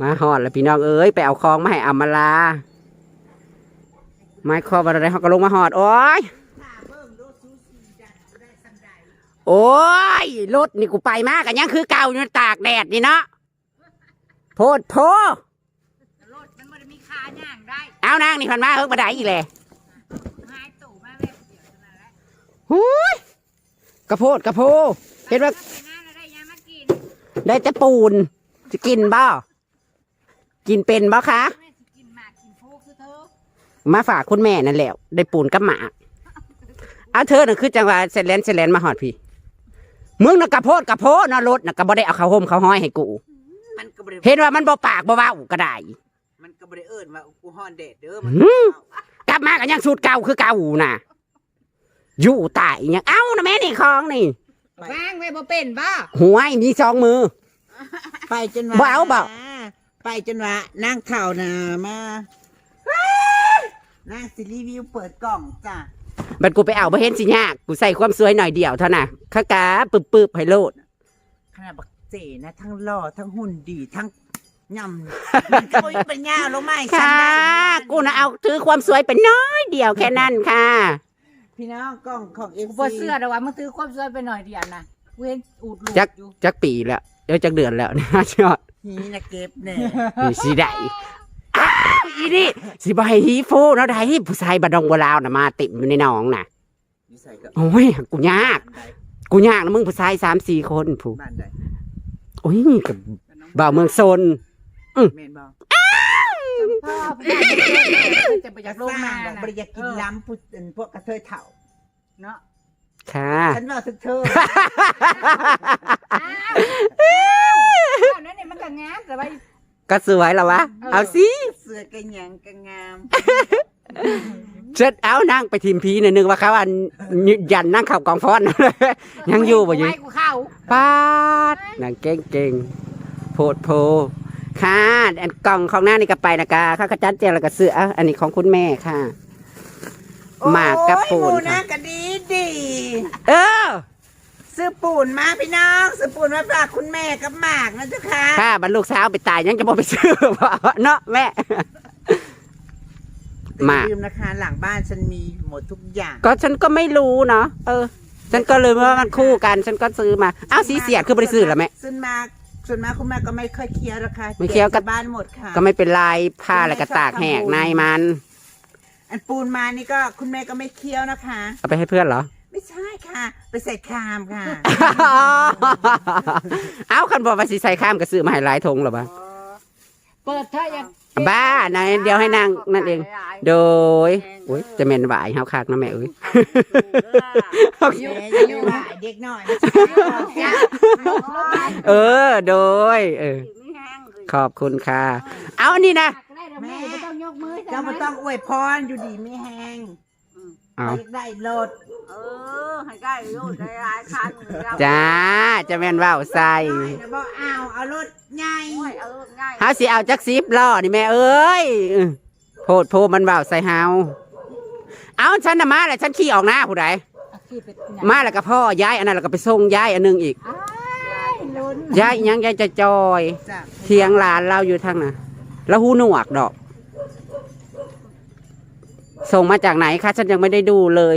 มาหอดแล้วพี่น้องเอ้ยไปเอาคองมาให้อำมาลาไม้คอวันอะไรเขาก็ลงมาหอดโอ้ยโอ้ยรถนี่กูไปมากกันยังคือเก่าอยู่ตากแดดนี่เนาะโพดโพรถมันบ่ได้มีค่าย่างได้เอานางนี่พันมาเฮิกมาได้อีกเลยหายตู่มาแบบเดียวเท่านั้นแหละหูยกระโพดกระโพเห็นว่าไปหน้าแล้วได้ยังมากินได้แต่ปูนจะกินบ่ กินเป็นบ่คะแม่สิกินหมากกินโฟกคือเธอมาฝากคุณแม่นั่นแหละได้ปูนกับหมากเอาเธอน่ะคือจังหวะเซเลนเซเลนมาหอดพี่มึงน่ะกระโพดกระโพดนะรถน่ะก็บ่ได้เอาเขาห่มเขาห้อยให้กู มันก็บ่ได้เห็นว่ามันบ่ปากบ่เว้าก็ได้มันก็บ่ได้เอิ้นว่ากูฮ้อนแดดเด้อมันหืมกลับมาก็ยังสูตรเก่าคือเก่าน่ะอยู่ตายยังเอ้านะแม่นี่ของนี่วางไว้บ่เป็นบ่หัวไอ้มีสองมือไปจนบ่ว่าเอาบ่ ไปจนว่านั่งเข่าน่ะมานั่งสิรีวิวเปิดกล่องจ้ะบัดกูไปเอาบ่เห็นสิยาก กูใส่ความสวยหน่อยเดียวเท่าน่ะขากาปึบปึบๆให้โลดขนาดบักเจนะ ทั้งหล่อทั้งหุ่นดีทั้งย่ำมันก็บ่มีปัญญาเอาลงมาให้ฉันค่ะ ได้กูน่ะเอาถือความสวยเป็นน้อยเดียวแค่นั้นค่ะ พี่น้องกล่องของเอฟกูบ่เชื่อดอกว่ามึงถือความสวยไปหน่อยเดียวนะเว้นอูดลูกจัก อยู่จักปีแล้วเดี๋ยวจักเดือนแล้วนะชอดหีนะเก็บเนี่ยนี่สิได้อ้าวอีนี่สิบ่ให้ฮีฟูเนาะได้ผู้ชายบัดดงบัวลาวน่ะมาติดอยู่ในหนองน่ะ นิสัยก็โอ้ยกูยากกูยากนะมึงผู้ชายสามสี่คนผู้บ้านใดโอ้ยกับบ่าวเมืองโซนแม่นบ่พ่อพี่จะไปจากโรงนาดอกนะบริยากกินล้ำพุนพวกกระเทยเถ่าเนาะค่ะ ฉันว่าถึกเธออ้าวอ้าวนั่นนี่มันก็งามแต่ว่าก็สวยแล้ววะ เอาสิเสือกระหยังกระงามเช็ดเอานั่งไปทีมพีหน่อยนึงว่าเขาอันยันนั่งเขับกองฟ้อน ยังอยู่บ่อยู่ให้กูเข้าปาดนั่งเก่งเก่งๆโพดโพค่ะอันกล่องของหน้านี่ก็ไปนะกาข้าวกระจัดเจลแล้วก็เสืออันนี้ของคุณแม่ค่ะ หมากกับปูนโอ้ยหมูค่ะ นะก็ดีดีเออ ซื้อปูนมาพี่น้องซื้อปูนมาฝากคุณแม่กับหมากนะเจ้าค่ะค่ะบรรลูกสาวไปตายยังจะบอกไปซื้อบ่เนาะแม่ หมาก อย่ลืมนะคะ หลังบ้านฉันมีหมดทุกอย่างก็ฉันก็ไม่รู้เนาะเออ ฉันก็เลยว่ามันคู่กัน ฉันก็ซื้อมาอ้าวสีเสียดคือไม่ได้ซื้อเหรอแม่ส่วนมากส่วนมากคุณแม่ก็ไม่ค่อยเคี้ยวหรอกค่ะไม่เคี้ยวกับก็บบ้านหมดค่ะ ก็ไม่เป็นไรผ้าแล้วก็ตากแหกในมัน อันปูนมานี่ก็คุณแม่ก็ไม่เคี้ยวนะคะ เอาไปให้เพื่อนเหรอไม่ใช่ ค่ะ ไปใส่คามค่ะเอาคันบอกว่าสิใส่ข้ามก็ซื้อมาให้หลายทงเหรอบ้าเปิดเธอยังบ้านะเดี๋ยวให้นางนั่นเอง โดยอุ้ยจะเมนบ่ายเฮาคักนะแม่เอ้ยแม่จะอยู่หลายเด็กหน่อยนะเออ โดย เออ ขอบคุณค่ะ เอาอันนี้นะแม่ไม่ต้องยกมือเจ้าไม่ต้องอวยพรอยู่ดีไม่แห้งเอาอยากได้รถเออ ให้ได้ลูกได้หลายคันจ้าจะแม่นว่าวใส่แล้วบอกเอาเอารถใหญ่เออง่ายเฮาสิเอาจักซิบล้อนี่แม่เอ้ยเออโพดโพมันว่าวใส่เฮาเอาฉันน่ะมาแล้วฉันขี่ออกหน้าผู้ใดขี่ไปมาแล้วก็พ่อย้ายอันนั้นแล้วก็ไปส่งย้ายอันหนึงอีกอ้ายลุ้นย้ายอีหยังย้ายจะจอยจ้ะเทียงหลานเราอยู่ทางน่ะ แล้วหูหนวกดอก ส่งมาจากไหนคะฉันยังไม่ได้ดูเลย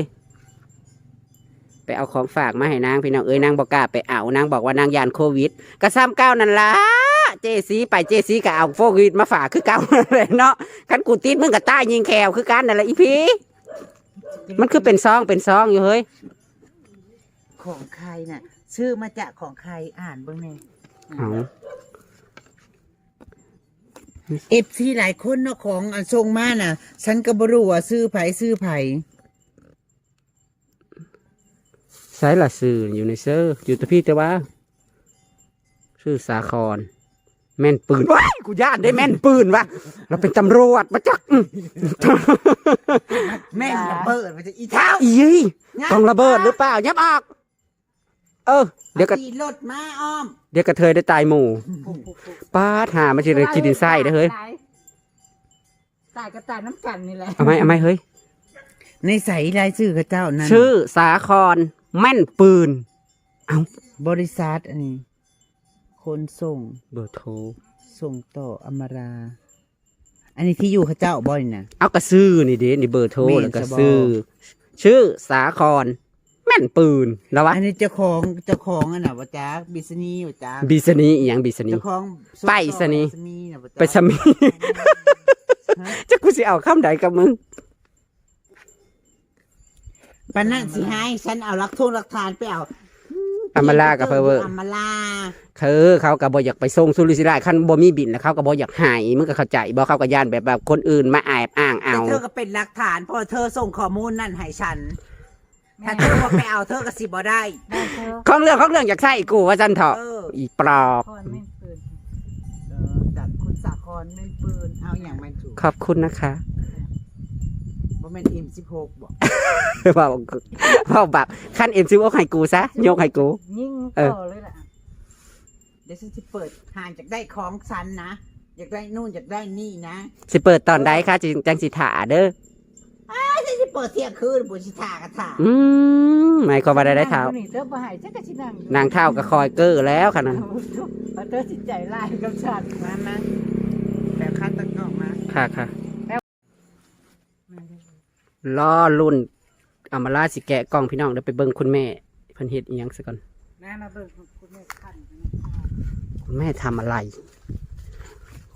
ไปเอาของฝากมาให้นางพี่น้องเอ้ยนางบอกกล้าไปเอานางบอกว่านางยานโควิดกระซ้ำเก้านั่นละเจซีไปเจซีก็เอาโควิดมาฝากคือเก้านั่นเลยเนาะคันกูติดมึงกับต้ายยิงแควคือกันนั่นแหละอีพีมันคือเป็นซองเป็นซองอยู่เฮ้ยของใครน่ะชื่อมาจากของใครอ่านเบ้างแน่เอาเอฟซีหลายคนเนาะของอันทรงมาน่ะ ฉันก็บรู้ว่าซื้อไผซื้อไผ ใช้ละสื่ออยู่ในเซอร์อยู่แตะพี่แต่ว่าชื่อสาคร แม่นปืนว้ายกูย่านได้แม่นปืนวะเราเป็นตำรวจมาจักอื้อแม่งระเบิดมันจะอีเท้าอียต้องระเบิดหรือเปล่ายับออก เออ เดี๋ยวก็ขี่รถมาอ้อม เดี๋ยวกระเทยได้ตายหมู่ป้าดหามาชิเลยกินดินไส้ได้อเฮ้ยตายก็ตายน้ำกันนี่แหละเอาไหมเอาไหมเฮ้ยในใสรายชื่อกับเจ้านั้นชื่อสาคร แม่นปืนบริษัทอันนี้คนส่งเบอร์โทรส่งต่ออมรา อันนี้ที่อยู่เขาเจ้าบ่อยนะ เอากระซื้อนี่เด้นี่เบอร์โทรแม่นแล้วก็จะบอกซื้อชื่อสาคร แม่นปืนแล้ววะอันนี้เจ้าของเจ้าของอันน่ะว่าจ้าบิสนีว่าจ้าบิสนีอหย่างบิสนี เจ้าของส่งไปสนีต่อนีน่ะว่าจ้าไปชมี จะกูสิเอาคำใดกับมึง ปานนั่นสิให้ฉันเอาหลักโทษหลักฐานไปเอาอำมาลากับเพอเวอร์อำมาลาคือเขาก็บ่อยากไปส่งสุริสิราชคันบ่มีบินแล้วเขาก็บ่อยากใหายมึงก็เข้าใจบ่เขาก็ย่านแบบแบบคนอื่นมาแอบอ้างเอาแต่เธอก็เป็นหลักฐานเพอเธอส่งข้อมูลนั่นให้ฉันถ้าเธอว่าไปเอาเธอก็สิบ่ได้แม่เธอของเรื่องของเรื่องอยากใช่กูว่าจันเถาะเอออีปลอบพรไม่เปิดเออจากคุณสาครไม่ปืนเอาอย่างมันถูกขอบคุณนะคะ บ่แม่นอิมสิบหกบอกเว่าเว่าแบบขั้นเอ็มซิวให้กูซะยกให้กู ยิ่งเออ ต่อเลยล่ะ เดี๋ยวฉันจะเปิดห่างจากได้ของฉันนะ อยากได้นู่นอยากได้นี่นะสิเปิดตอนใดคะจิจังสิถาเด้อฉันจะเปิดเที่ยงคืนบุชิทากระถาอืมหมายความว่าได้ได้เท้านั่งอยู่นี่เธอบ่ใหายฉันก็สินั่งอยู่นางเท้าก็คอยเกอร์แล้วค่ะนั้นเอาเธอสิใจลายกับฉันมามาแบบคัดตะกร้องมา ค่ะค่ะ รอรุ่นอามาลาสิแกะกล้องพี่น้องเดี๋ยวไปเบิ่งคุณแม่เพิ่นเฮ็ดอีหยังซะก่อนแม่มาเบิ่งคุณแม่ขันคุณแม่ทำอะไร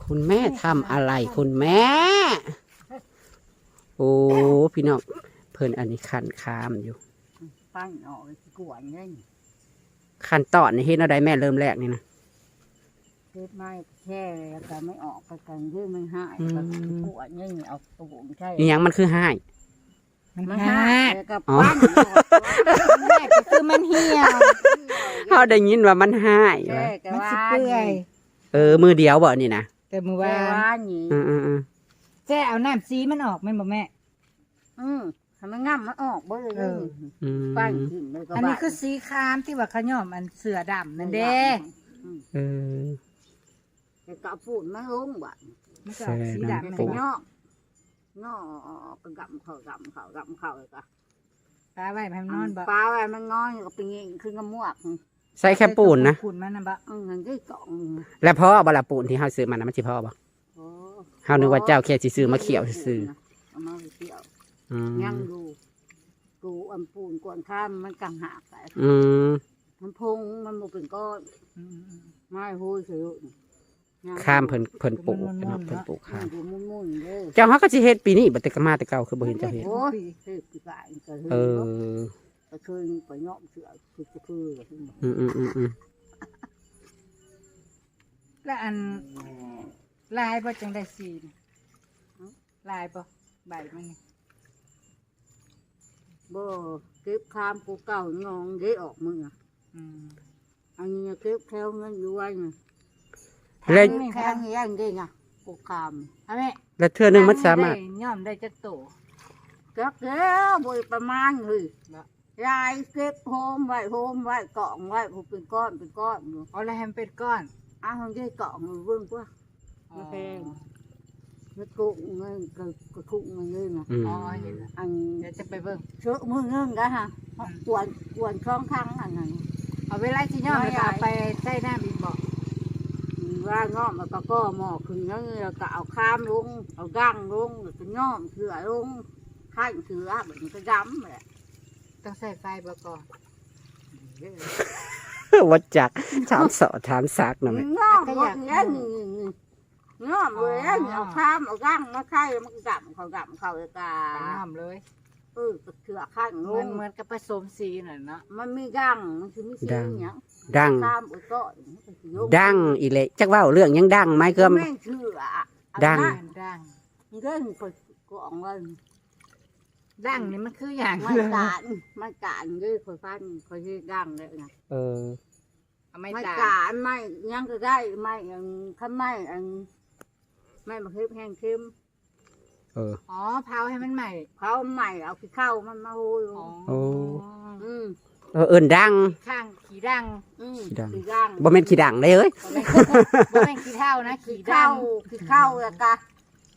คุณแม่ทำอะไร คุณแม่ โอ้พี่น้องเพิ่นอันนี้ขันคามอยู่ปั้นออกสิกวนเงี้ยขั้นตอนนี่เฮ็ดเอาได้แม่เริ่มแรกนี่นะเทปไม้แช่แล้วก็ไม่ออกก็กันยืดมันหายอืม ก็สิกวนเงี้ยเอาตูงใช่อีหยังมันคือให้ มันหายแล้วก็อ๋อปั้นแม่ก็คือมันเหี่ยวเฮาได้ยินว่ามันให้แช่ว่ะก็มันว่าสิเปื่อยเออมือเดียวบ่นี่นะแต่เมื่อว่าวานว่านี่ อืออืออือแจ้เอาน้ำซีมันออกแม่นบ่แม่ อืมทำมันง่ำมันออกเบ่เลยเอออืมปั้นขึ้นเลยก็อันนี้คือสีครามที่ว่าขย่อมอันเสือดำนั่นเด้เออ แล้วก็เอาปูนมาลงบ่มันก็ออกสีดำมันนั่นก็เด้ย่อก ย่อก็กำเขากำเขากำเขาเลยก็ปลาไว้ให้มันนอนบ่ปลาอะไรมันงอยก็เป็นอย่างขึ้นกระมวกใส่แค่ปูนนะปูนมันน่ะบ่อืมมันก็กล่องแล้วพ่อบ่ละปูนที่เฮาซื้อมานะมันสิพ่อบ่โอ้เฮานึกว่าเจ้าแค่สิซื้อมาเขี่ยวซื้อเอามาเขี่ยวอืมยังดูกูอันปูนกวนข้ามมันกังหักแต่อืมมันพงมันบ่เป็นก้อนอืมไม้หูยเสือ ข้ามเพิ่นเพิ่นปลูกเนาะเพิ่นปลูกข้าข้ามมมุนมุนๆเลยเจ้าเฮาก็สิเฮ็ดปีนี้บ่แต่ก็มาแต่เก่าคือบ่เห็นเจ้าเฮ็ดโอ้ยเฮ็ดกี่บาทก็เฮ็ดเออก็เคยไปเงาะเสือคือคืออืมอืมอืมอืมแล้วอันลายบ่จังได้สีนี่ลายบ่ใบมันนี่บ่เก็บข้ามกูเก่างองเด้ออกมืออืมอันนี้เก็บแถวเงินอยู่ไว้น่ะ แล้วแข้งเงี้ยงได้น่ะกูคามเอาแม่แล้วเทื่อนึงมันสามารถได้ย่อมได้จักโตเก็บแล้วบ่ประมาณเลยยายเก็บโฮมไว้โฮมไว้กล่องไว้ผู้เป็นก้อนเป็นก้อนอยู่เอาแล้วให้มันเป็นก้อนอ้าวได้กล่องเบิ่งกว่าอ๋อแพงแล้วกุ้งเงินก็ก็ทุ่งเงินเลยน่ะอืม อ๋อเห็นแล้วอันเดี๋ยวจะไปเบิ่งเชื่อมือเงินก็ฮะกวนกวนช่องข้างอันนั้นเอาเวลาสิย่อมไม่แล้วก็ได้เอาไปใส่น้ำอีกบ่ ว่าเงาะมันก็ก็หมอขึ้นแล้วแล้วก็เอาข้ามลงเอาดั้งลงแล้วก็ย่อมเสือลงข้างเสือแบบมันก็ย้ำแหละต้องใส่ไฟบ่ก่อนวัดจักถามเสาะถามซักหน่อยไหมง้อมหมดแล้วนี่นี่ง้อมเลยแล้วนี่เอาข้ามเอาก้างมาไข่มันก็กำเขากำเขาเลยกาไปย่อมเลย เออก็เถื่อข้างลเหมือนงเหมือนกับผสมสีน่ะเนาะมันมีดังมันคือมีเสียงเนี้ยดังข้ามอุตโต้มันก็สิยกดังอีเละจักเว่าเรื่องยังดังไหมเกือม แม่งเถื่ออะดังอันมันดังนั้นเรื่องก็ก็ออกเงินดังนี่มันคืออย่างมันเลยการมันการด้วยคนฟันคนที่ดังเลยนะ เออ เอาไม่ไม่ตาการไม่ยังก็ได้ไม่อันข้าไม่อันไม่มาเค็มแห้งเค็ม เออ อ๋อเผาให้มันใหม่เขาใหม่เอาขี้เข้ามันมาโหยอ๋อโอ้ อืมเออเอินดัง ข้างขี่ดังอืมขี้ดัง ขี้ดังบ่แม่นขี้ดังเลยเอ้ย บ่แม่นขี้เท่านะขี้ขี่ดัเข้างขี้เข้าแล้วก็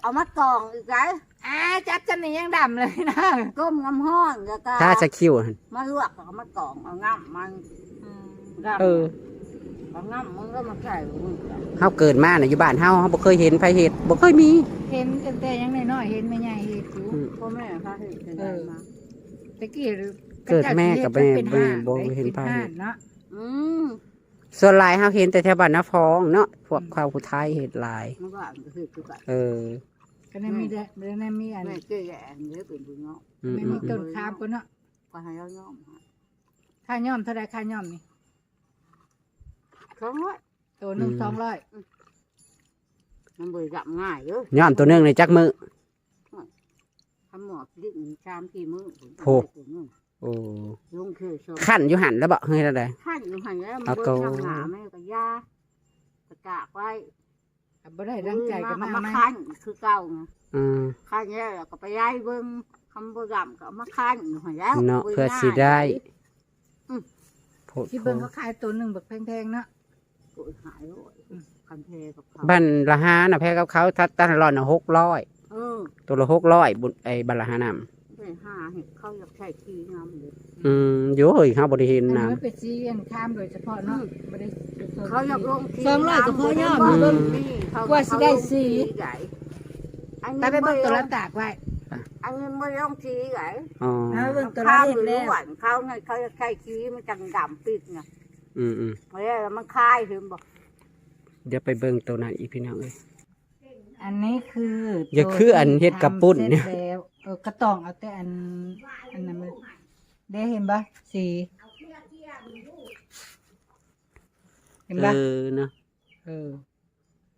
เอามากองอีกไงอ่าจับจันนี่ยังดำเลยนะก้มน้ำห้อนแล้วก็ถ้าจะคิ้วหั่นมาลวกเอามากองเอาง่ำมันง่ำเออ บางน้ำมึงก็มาใส่มึงก็เฮาเกิดมาน่ะอยู่บ้านเฮาเฮาบ่เคยเห็นไผเฮ็ดบ่เคยมี เห็นตั้งแต่ยังน้อยๆเห็นแม่ใหญ่เฮ็ดอยู่อืม พ่อแม่พาให้เป็นเออมาตะกี้เกิดแม่กับแม่เป็นห้างบ่เห็นป็พาเฮ็ดห้งเนาะอืมส่วนหลายเฮาเห็นแต่แถวบ้านนาฟองเนาะพวกข้าวผู้ไทยเฮ็ดหลาย มันก็อ่านก็คือคือแบบเออก็นั่นมีได้เรื่องนั้นมีอันแม่เจ๊แย่เนื้อเป็นบุญเนาะอืมไม่อืมีมอืต้มนคามก็เนาะก็ให้เราย่อมฮะค่าย่อมเท่าไรค่าย่อมนี่ สองร้อยตัวหนึ่งสองร้อยมันบริจาคง่ายเด้อย้อมตัวหนึงในจักมือ ทำหมอกดิ้นชามที่มือโหโอ้ลุงคือชมขั้นอยู่หันแล้วบ่เฮ้ยแล้วไดท่านอยู่หันแล้วมันเอาเบิ่ก็งทางหนาแม่ก็ยาตะกากไว้ก็บ่ได้ดังใจกันมามามาไหมคันคือเก่าไงอืมคันแล้วก็ไปย้ายเบิ่งคำบริจาคก็เอามาคันอยู่หันแล้วเนาะบิ่งเพื่อสิได้โพดที่โพเบิ่งเขาขายตัวหนึ่งแบบแพงๆเนาะโอ้ย หายเลยคันเพกับเขาบ้านละหาน่ะแพ้กับเขาทัดตันร้อนน่ะ600เออตัวละ600บุญไอ้บ้านละหานำไปหาเห็ดเขาอยากใช้ขี้งามเลยอืมอยู่เฮ้ยเฮาบ่ได้เห็นอันนี้นะมันเป็นซีอันข้ามโดยเฉพาะเนาะบ่ได้เขาอยากลงขี้สองร้อยก็พอย่อมอืมเบิ่งนี่เขากว่าสิได้สี ใหญ่อันแต่นี้ไปไม่เบิ่งตัวลละงตากไว้ อันนี้ไม่ลงขี้ใหญ่อ๋อเอาเบิ่งตัวละข้าวเห็นหรืแล้อวหวานเขาไงเขาจะใช้ขี้มันจังดำปิดไง อืมอืมแล้วมันคายถึงบอกเดี๋ยวไปเบิ่งตัวนั้นอีกพี่น้องเอ้ย อันนี้คืออย่าคืออันเฮ็ดกับปุ้นเนี่ย ทำสร็จแล้วเออกระตองเอาแต่อันอันนั้นมันได้เห็นปะสีเห็นเอปะอเนาะเออ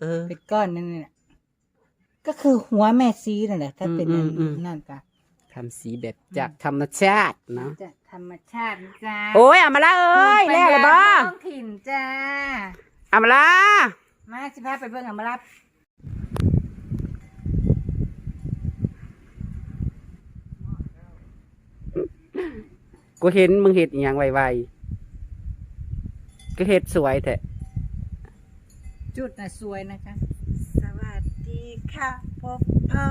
เออ เป็นก้อนนั่นแหละก็คือหัวแม่ซีนั่นแหละถ้าเป็นอือันมอืม นั่นกะทำสีแบบจากธรรมชาติเนาะ จะ ธรรมชาตินะจ้าโอ้ยเอามาละเอ้ยภูมิแล้วปัญเลยญาบ่ท้องถิ่นจ้าเอามาละมาสิพาไปเบิ่งเอามารับกูเห็นมึงเห็ดอหย่างไวๆก็เห็ดสวยแท้จุดน่ะสวยนะคะ สวัสดีค่ะ พบพ่อ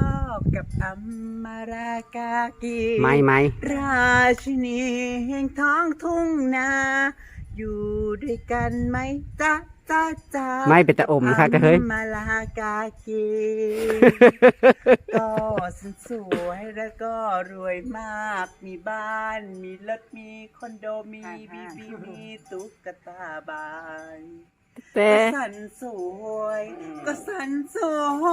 กับอัมมารากากีไม่ไม่ราชินีแห่งท้องทุ่งนา อยู่ด้วยกันไหมจ้าจ้าจ้าไม่เป็นตะอมค่ะก็เฮ้ยอัมมาลากากีก็สนสวยแล้วก็รวยมาก มีบ้าน มีรถมีคอนโดมีบีบีมีตุ๊กตาบาย แต่ก็สันสวยก็สันสว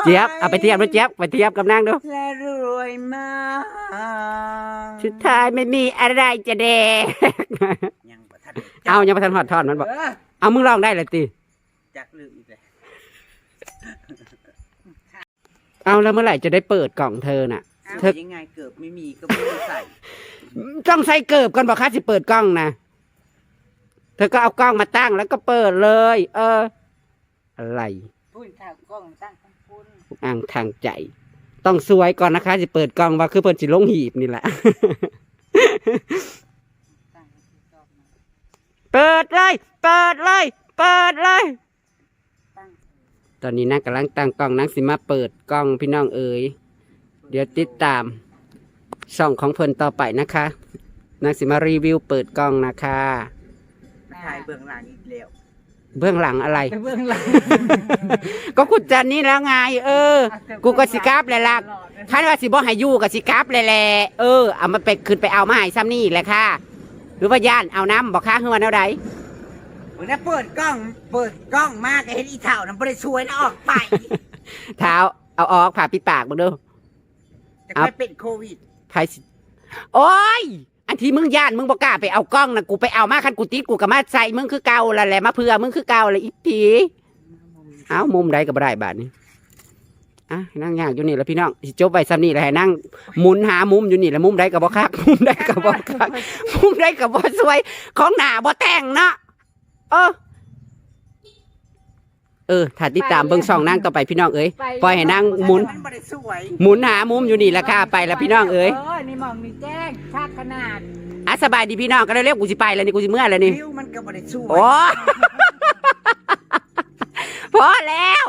ยเจี๊ยบเอาไปเทียบด้วยเจี๊ยบไปเทียบกับนางดูและรวยมากสุดท้ายไม่มีอะไรจะแดกยังบ่ทันเอายังไม่ทันหอดทอนมันบอกเออเอามึงลองได้เลยติจักลืมอีกแล้วเอาแล้วเมื่อไหร่จะได้เปิดกล่องเธอน่ะ เธอยังไงเกือบไม่มีก็ไม่ได้ใส่ต้องใส่เกิบก่อนบอกค่ะสิเปิดกล้องนะ เธอก็เอากล้องมาตั้งแล้วก็เปิดเลย เออ อะไรพูดข่าวกล้องตั้งข้างพุ่นอ่างทางใจ ต้องสวยก่อนนะคะสิเปิดกล้องว่าคือเปิดสิลงหีบนี่แหละ ตั้งที่ชอบนะเปิดเลย เปิดเลย เปิดเลย ตั้งตอนนี้นางกำลังตั้งกล้องนางสิมาเปิดกล้องพี่น้องเอ๋ย เดี๋ยวติดตามช่องของเพิ่นต่อไปนะคะนางสิมารีวิวเปิดกล้องนะคะ ถ่ายเบื้องหลังอีกแล้ว เบื้องหลังอะไร ไปเบื้องหลังก็คุณจันนี่แล้วไง เออ กูก็สิกราบแหละล่ะคันว่าสิบ่ให้อยู่กับสิกราบเลยแหละเออเอามาไปขึ้นไปเอามาให้ซ้ำนี่แหละค่ะ หรือว่าย่านเอาน้ำบอกค่าเฮือนเอาใดวันนี้เปิดกล้อง เปิดกล้องมากเห็นอีเถ่านั้นไม่ได้ช่วยแล้วออกไป เท้าเอาออกผ่าปิดปากมึงดู จะเอาค่อยเป็นโควิด ไผสิโอ้ย อันที่มึงย่านมึงบอกกล้าไปเอากล้องนะกูไปเอามาคันกูติดกูก็มาใส่มึงคือเก่าละแหละมาเพื่อมึงคือเก่าละอีผีเอามุมใดก็บ่ได้บาดนี้อะนั่งยากอยู่นี่แล้วพี่น้องสิจบไปซ้ำนี่แหละนั่งหมุนหามุมอยู่นี่แล้วมุมใดก็บ่คักมุมใดก็บ่คักมุมใดก็บ่สวย ของหน้าบ่แต่งเนาะเออ เออถ้าติดตามเบิ่งช่องนางต่อไปพี่น้องเอ้ยปล่อยให้นางหมุนมันไม่ได้สวยหมุนหามุมอยู่นี่แหละค่ะไปแล้วพี่น้องเอ้ยเออนี่มองนี่แจ้งชักขนาดอะสบายดีพี่น้องก็เร็วๆกูสิไปแล้วนี่กูสิเมื่อแล้วนี่วิวมันก็ไม่ได้สวยโอ้ พอแล้ว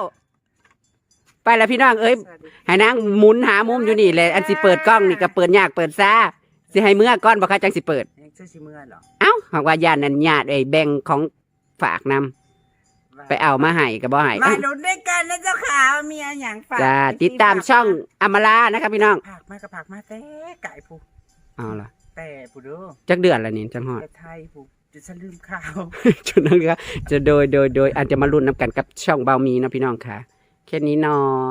ไปแล้วพี่น้องเอ้ยสวัสดีให้นางหมุนหามุมอยู่นี่แหละอันสิเปิดกล้องนี่ก็เปิดยากเปิดซ่าสิให้เมื่อก่อนบ่คะจังสิเปิดยังชื่อชิเมื่อเหรอเอ้าหากว่าญาตินั่นญาติไอ้แบ่งของฝฝากนำ ไปเอามาให้ก็บ่ให้มาอะดูด้วยกันนะเจ้าขาว่ามีอะไรอย่างฝากจ้าติดตามช่องอมรานะครับพี่น้องผักมากับผักมาแต่ไก่ผู้เอาล่ะแต่ผู้เด้อจักเดือนละนี่จังฮอดแต่ไทยผู้จะฉันลืมข่าวจุดนั้นก็จะโดยโดยโดยอาจจะมารุ่นนำกันกับช่องเบามีนะพี่น้องค่ะแค่นี้เนาะ